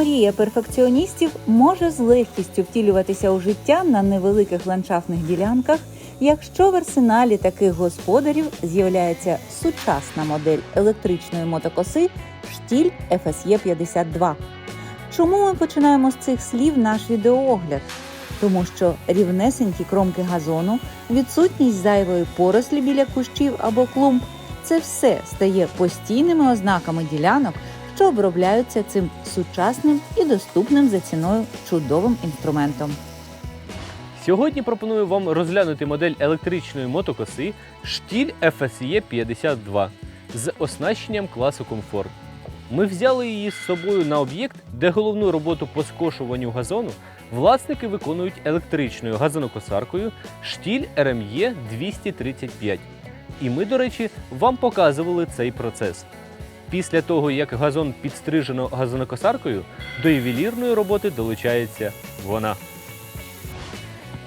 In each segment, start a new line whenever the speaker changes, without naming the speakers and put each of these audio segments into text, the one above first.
мрія перфекціоністів може з легкістю втілюватися у життя на невеликих ландшафтних ділянках, якщо в арсеналі таких господарів з'являється сучасна модель електричної мотокоси штіль FSE 52. Чому ми починаємо з цих слів наш відеоогляд? Тому що рівнесенькі кромки газону, відсутність зайвої порослі біля кущів або клумб це все стає постійними ознаками ділянок, що обробляються цим сучасним і доступним за ціною чудовим інструментом.
Сьогодні пропоную вам розглянути модель електричної мотокоси штіль FSE 52 з оснащенням класу комфорт. Ми взяли її з собою на об'єкт, де головну роботу по скошуванню газону власники виконують електричною газонокосаркою штіль RME 235. І ми, до речі, вам показували цей процес. Після того, як газон підстрижено газонокосаркою, до ювелірної роботи долучається вона.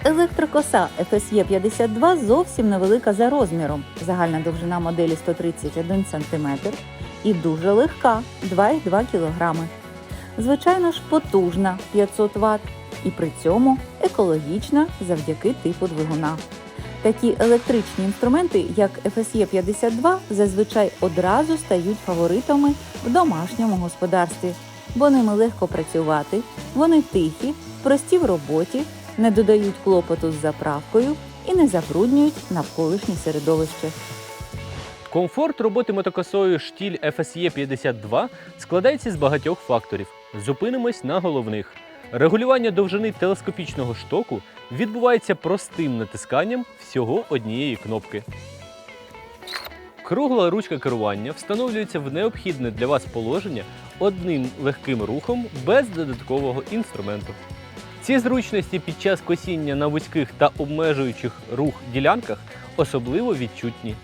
Електрокоса FSE 52 зовсім невелика за розміром. Загальна довжина моделі 131 см і дуже легка 2,2 кг. Звичайно ж, потужна 500 Вт і при цьому екологічна завдяки типу двигуна. Такі електричні інструменти, як FSE 52, зазвичай одразу стають фаворитами в домашньому господарстві, бо ними легко працювати, вони тихі, прості в роботі, не додають клопоту з заправкою і не забруднюють навколишнє середовище.
Комфорт роботи мотокосою штіль FSE 52 складається з багатьох факторів. Зупинимось на головних. Регулювання довжини телескопічного штоку відбувається простим натисканням всього однієї кнопки. Кругла ручка керування встановлюється в необхідне для вас положення одним легким рухом без додаткового інструменту. Ці зручності під час косіння на вузьких та обмежуючих рух ділянках особливо відчутні.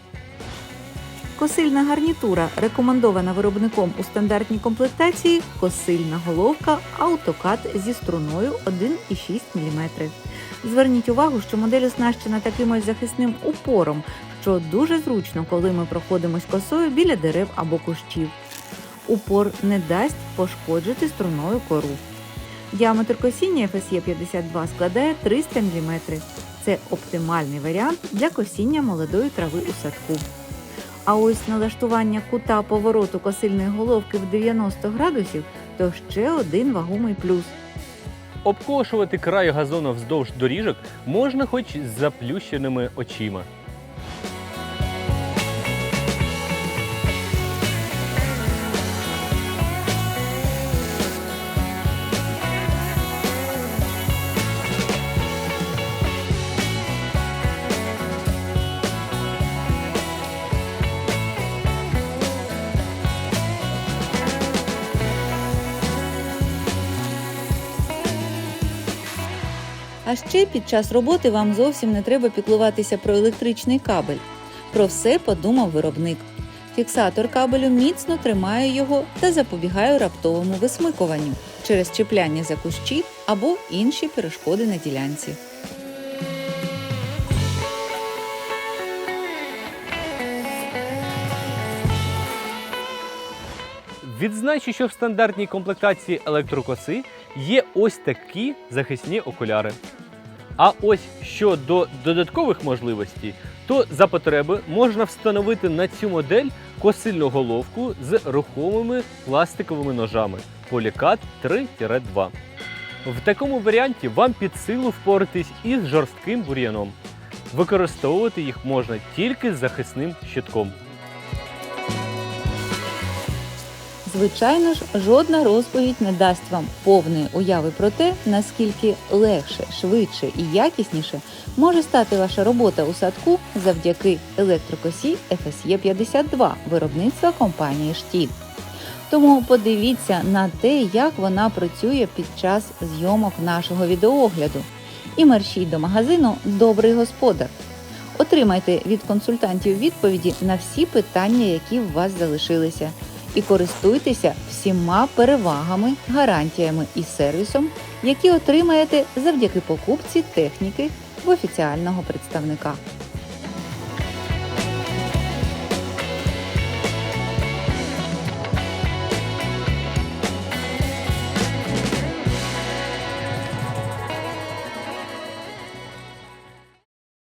Косильна гарнітура рекомендована виробником у стандартній комплектації косильна головка автокат зі струною 1,6 мм. Зверніть увагу, що модель оснащена таким ось захисним упором, що дуже зручно, коли ми проходимось косою біля дерев або кущів. Упор не дасть пошкоджити струною кору. Діаметр косіння FSE 52 складає 300 мм. Це оптимальний варіант для косіння молодої трави у садку. А ось налаштування кута повороту косильної головки в 90 градусів то ще один вагомий плюс.
Обкошувати край газону вздовж доріжок можна хоч з заплющеними очима.
А ще під час роботи вам зовсім не треба піклуватися про електричний кабель. Про все подумав виробник. Фіксатор кабелю міцно тримає його та запобігає раптовому висмикуванню через чіпляння за кущі або інші перешкоди на ділянці.
Відзначу, що в стандартній комплектації електрокоси є ось такі захисні окуляри. А ось щодо додаткових можливостей, то за потреби можна встановити на цю модель косильну головку з рухомими пластиковими ножами Polycat 3-2. В такому варіанті вам під силу впоратись із жорстким бур'яном. Використовувати їх можна тільки з захисним щитком.
Звичайно ж, жодна розповідь не дасть вам повної уяви про те, наскільки легше, швидше і якісніше може стати ваша робота у садку завдяки електрокосі FSE 52 виробництва компанії Штіль. Тому подивіться на те, як вона працює під час зйомок нашого відеоогляду. І мерщій до магазину Добрий господар. Отримайте від консультантів відповіді на всі питання, які у вас залишилися і користуйтеся всіма перевагами, гарантіями і сервісом, які отримаєте завдяки покупці техніки в офіціального представника.